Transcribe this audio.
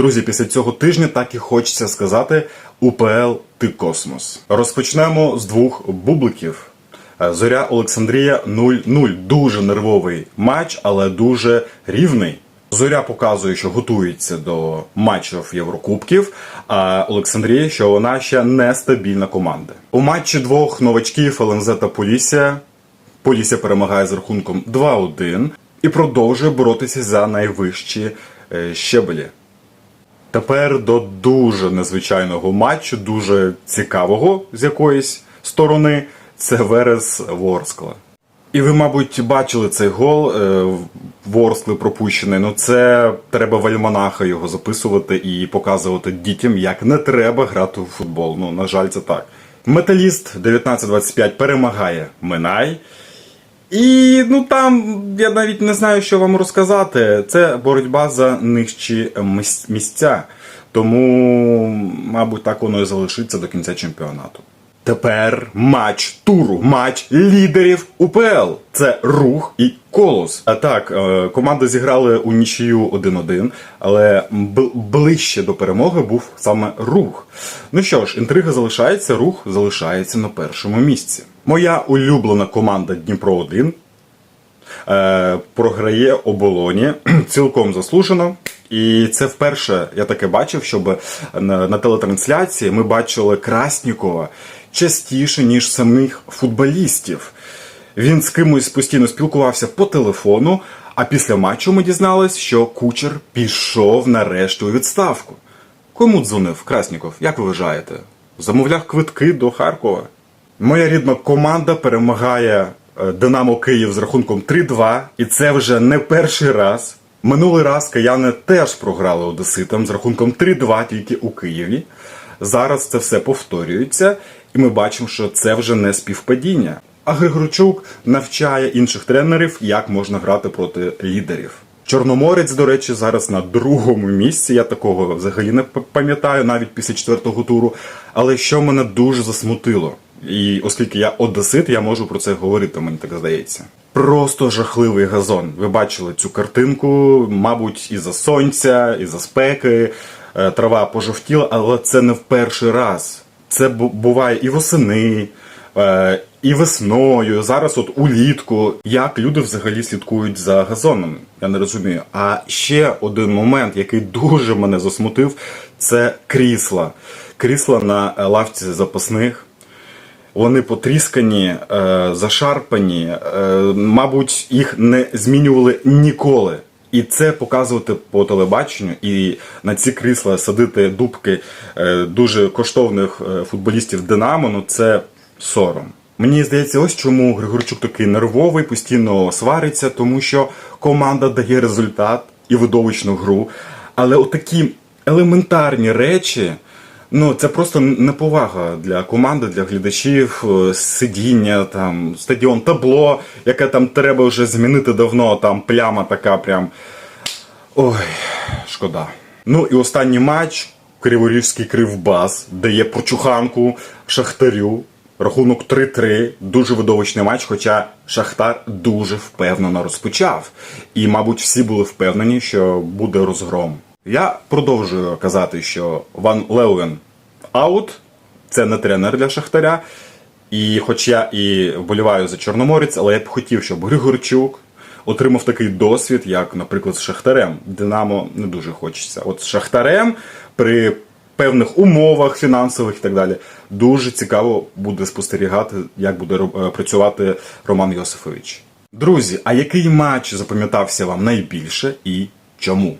Друзі, після цього тижня так і хочеться сказати УПЛ ти космос. Розпочнемо з двох бубликів. Е, Зоря Олександрія 0-0. Дуже нервовий матч, але дуже рівний. Зоря показує, що готується до матчів Єврокубків, а Олександрія, що вона ще нестабільна команда. У матчі двох новачків ЛНЗ та Полісся Полісся перемагає з рахунком 2-1 і продовжує боротися за найвищі е, щебелі. Тепер до дуже незвичайного матчу, дуже цікавого з якоїсь сторони. Це Верес Ворскла. І ви, мабуть, бачили цей гол е, Ворскли пропущений. Ну це треба в альманаха його записувати і показувати дітям, як не треба грати у футбол. Ну, на жаль, це так. Металіст 19-25 перемагає Минай. І ну там я навіть не знаю, що вам розказати. Це боротьба за нижчі місця. Тому, мабуть, так воно і залишиться до кінця чемпіонату. Тепер матч туру, матч лідерів УПЛ. Це рух і колос. А так, е, команди зіграли у нічию 1-1, але ближче до перемоги був саме рух. Ну що ж, інтрига залишається, рух залишається на першому місці. Моя улюблена команда Дніпро 1 е, програє оболоні цілком заслужено. І це вперше я таке бачив, щоб на, телетрансляції ми бачили Краснікова частіше, ніж самих футболістів. Він з кимось постійно спілкувався по телефону, а після матчу ми дізналися, що кучер пішов нарешті у відставку. Кому дзвонив Красніков? Як ви вважаєте? Замовляв квитки до Харкова. Моя рідна команда перемагає е, Динамо Київ з рахунком 3-2, і це вже не перший раз. Минулий раз кияни теж програли одеситам з рахунком 3-2 тільки у Києві. Зараз це все повторюється, і ми бачимо, що це вже не співпадіння. А Григорчук навчає інших тренерів, як можна грати проти лідерів. Чорноморець, до речі, зараз на другому місці. Я такого взагалі не пам'ятаю навіть після четвертого туру. Але що мене дуже засмутило, і оскільки я одесит, я можу про це говорити, мені так здається. Просто жахливий газон. Ви бачили цю картинку, мабуть, із-за сонця, із-за спеки, е, трава пожовтіла, але це не в перший раз. Це буває і восени, е, і весною, зараз от улітку. Як люди взагалі слідкують за газоном? Я не розумію. А ще один момент, який дуже мене засмутив, це крісла. Крісла на е, лавці запасних. Вони потріскані, е, зашарпані, е, мабуть, їх не змінювали ніколи. І це показувати по телебаченню, і на ці крісла садити дубки е, дуже коштовних футболістів Динамо, ну це сором. Мені здається, ось чому Григорчук такий нервовий, постійно свариться, тому що команда дає результат і видовищну гру. Але отакі елементарні речі. Ну, це просто неповага для команди, для глядачів, е, сидіння, там, стадіон, табло, яке там треба вже змінити давно, там пляма така прям. Ой, шкода. Ну і останній матч Криворізький Кривбас дає прочуханку Шахтарю. Рахунок 3-3. Дуже видовищний матч, хоча Шахтар дуже впевнено розпочав. І, мабуть, всі були впевнені, що буде розгром. Я продовжую казати, що Ван Леуен аут, це не тренер для Шахтаря. І хоч я і вболіваю за Чорноморець, але я б хотів, щоб Григорчук отримав такий досвід, як, наприклад, з Шахтарем. Динамо не дуже хочеться. От з Шахтарем при певних умовах фінансових і так далі дуже цікаво буде спостерігати, як буде е, працювати Роман Йосифович. Друзі, а який матч запам'ятався вам найбільше і чому?